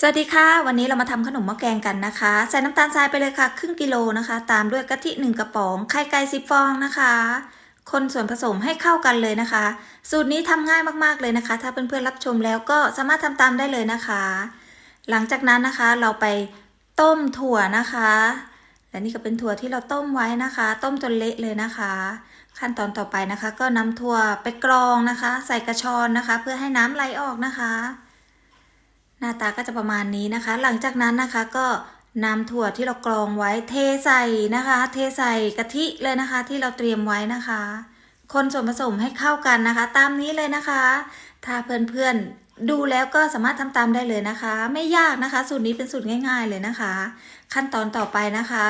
สวัสดีค่ะ วันนี้เรามาทำขนมหม้อแกงกันนะคะ ใส่น้ำตาลทรายไปเลยค่ะ ครึ่งกิโลนะคะ ตามด้วยกะทิหนึ่งกระป๋องไข่ไก่สิบฟองนะคะ คนส่วนผสมให้เข้ากันเลยนะคะ สูตรนี้ทำง่ายมากๆเลยนะคะ ถ้าเพื่อนๆรับชมแล้วก็สามารถทำตามได้เลยนะคะ หลังจากนั้นนะคะ เราไปต้มถั่วนะคะและนี่ก็เป็นถั่วที่เราต้มไว้นะคะ ต้มจนเละเลยนะคะ ขั้นตอนต่อไปนะคะ ก็นำถั่วไปกรองนะคะ ใส่กระชอนนะคะ เพื่อให้น้ำไหลออกนะคะ หน้าตาก็จะประมาณนี้นะคะ หลังจากนั้นนะคะก็นำถั่วที่เรากรองไว้เทใส่นะคะ เทใส่กะทิเลยนะคะ ที่เราเตรียมไว้นะคะ คนส่วนผสมให้เข้ากันนะคะ ตามนี้เลยนะคะ ถ้าเพื่อนๆดูแล้วก็สามารถทำตามได้เลยนะคะ ไม่ยากนะคะ สูตรนี้เป็นสูตรง่าย ๆ เลยนะคะ ขั้นตอนต่อไปนะคะ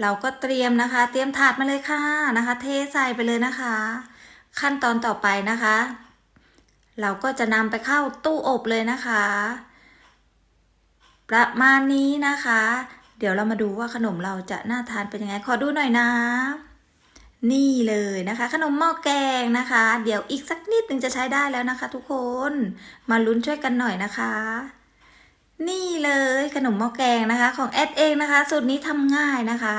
เราก็เตรียมนะคะ เตรียมถาดมาเลยค่ะนะคะ เทใส่ไปเลยนะคะ ขั้นตอนต่อไปนะคะ เราก็จะนำไปเข้าตู้อบเลยนะคะ ประมาณนี้นะคะ เดี๋ยวเรามาดูว่าขนมเราจะน่าทานเป็นยังไง ขอดูหน่อยนะ นี่เลยนะคะ ขนมหม้อแกงนะคะ เดี๋ยวอีกสักนิดหนึ่งจะใช้ได้แล้วนะคะ ทุกคน มาลุ้นช่วยกันหน่อยนะคะ นี่เลยขนมหม้อแกงนะคะ ของแอดเองนะคะ สูตรนี้ทำง่ายนะคะ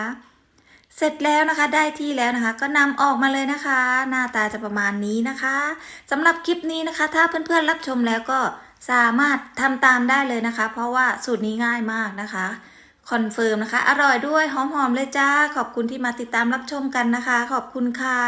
เสร็จแล้วนะคะได้ที่แล้วนะคะ ก็นำออกมาเลยนะคะ หน้าตาจะประมาณนี้นะคะสำหรับคลิปนี้นะคะ ถ้าเพื่อนๆรับชมแล้วก็สามารถทำตามได้เลยนะคะ เพราะว่าสูตรนี้ง่ายมากนะคะคอนเฟิร์มนะคะ อร่อยด้วยหอมๆเลยจ้า ขอบคุณที่มาติดตามรับชมกันนะคะ ขอบคุณค่ะ